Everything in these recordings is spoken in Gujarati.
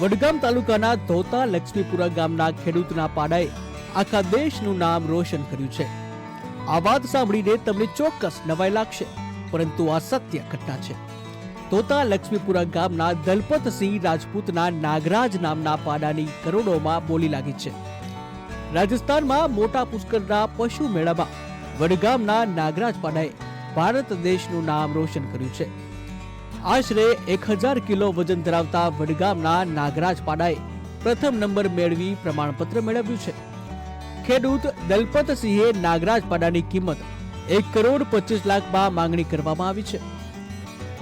વડગામ તાલુકાના ધોતા લક્ષ્મીપુરા ગામના ખેડૂતના પાડાએ આખા દેશનું નામ રોશન કર્યું છે. આ વાત સાંભળીને તમને ચોક્કસ નવાઈ લાગશે, પરંતુ આ સત્ય ઘટના છે. તોતા લક્ષ્મીપુરા ગામના દલપતસિંહ રાજપૂતના નાગરાજ નામના પાડાની કરોડોમાં બોલી લાગી છે. રાજસ્થાનમાં મોટા પુષ્કરના પશુ મેળામાં વડગામના નાગરાજ પાડાએ ભારત દેશનું નામ રોશન કર્યું છે. આશરે એક હજાર કિલો વજન ધરાવતા વડગામના નાગરાજ પાડાએ પ્રથમ નંબર મેળવી પ્રમાણપત્ર મેળવ્યું છે. ખેડૂત દલપતસિંહે નાગરાજ પાડાની કિંમત એક કરોડ પચીસ લાખમાં માંગણી કરવામાં આવી છે.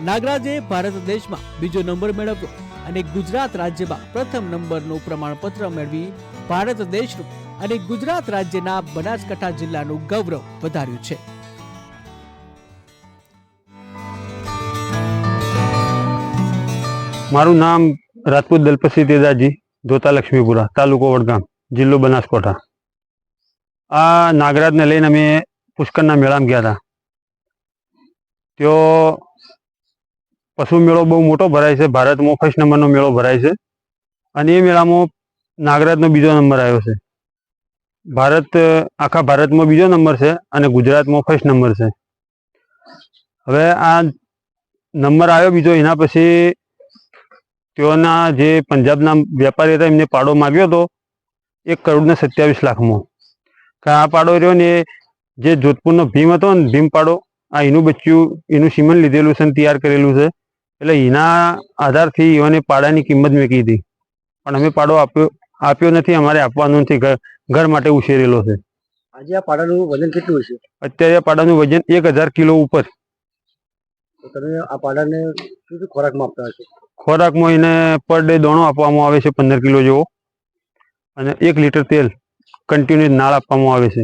નાગરાજે ભારત દેશમાં બીજો નંબર મેળવ્યો અને ગુજરાત રાજ્યમાં પ્રથમ નંબરનું પ્રમાણપત્ર મેળવી ભારત દેશનું અને ગુજરાત રાજ્યના બનાસકાંઠા જિલ્લાનું ગૌરવ વધાર્યું છે. મારું નામ રાજપૂત દલપતસિંહ તેજાજી ધોતા લક્ષ્મીપુરા તાલુકો વડગામ, જિલ્લો બનાસકાંઠા. આ નાગરાજને લઈને અમે પુષ્કરના મેળામાં ગયા હતા. ત્યો પશુ મેળો બહુ મોટો ભરાય છે, ભારતમાં ફર્સ્ટ નંબરનો મેળો ભરાય છે અને એ મેળામાં નાગરાજનો બીજો નંબર આવ્યો છે. ભારત, આખા ભારતમાં બીજો નંબર છે અને ગુજરાતમાં ફર્સ્ટ નંબર છે. હવે આ નંબર આવ્યો બીજો, એના પછી તેઓના જે પંજાબના વેપારી હતા એમને પાડો માગ્યો હતો એક કરોડ ને સત્યાવીસ લાખમાં. કાં આ પાડો રહ્યો ને જે જોધપુરનો ભીમ હતો ને ભીમ પાડો આ એનું બચ્ચું એનું સીમન લીધેલું છે તૈયાર કરેલું છે. એટલે એના આધારથી એઓને પાડાની કિંમત મૂકી હતી. પણ અમે પાડો આપ્યો આપ્યો નથી અમારે આપવાનો નથી ઘર માટે ઉછેરેલો છે. આજે આ પાડાનું વજન કેટલું હશે? અત્યારે આ પાડાનું વજન એક હજાર કિલો ઉપર. તમે આ પાડાને શું શું ખોરાકમાં આપતા હશો? ખોરાકમાં એને પર ડે દોણો આપવામાં આવે છે પંદર કિલો જેવો. અને એક લીટર તેલ કન્ટિન્યુ નાળ આપવામાં આવે છે.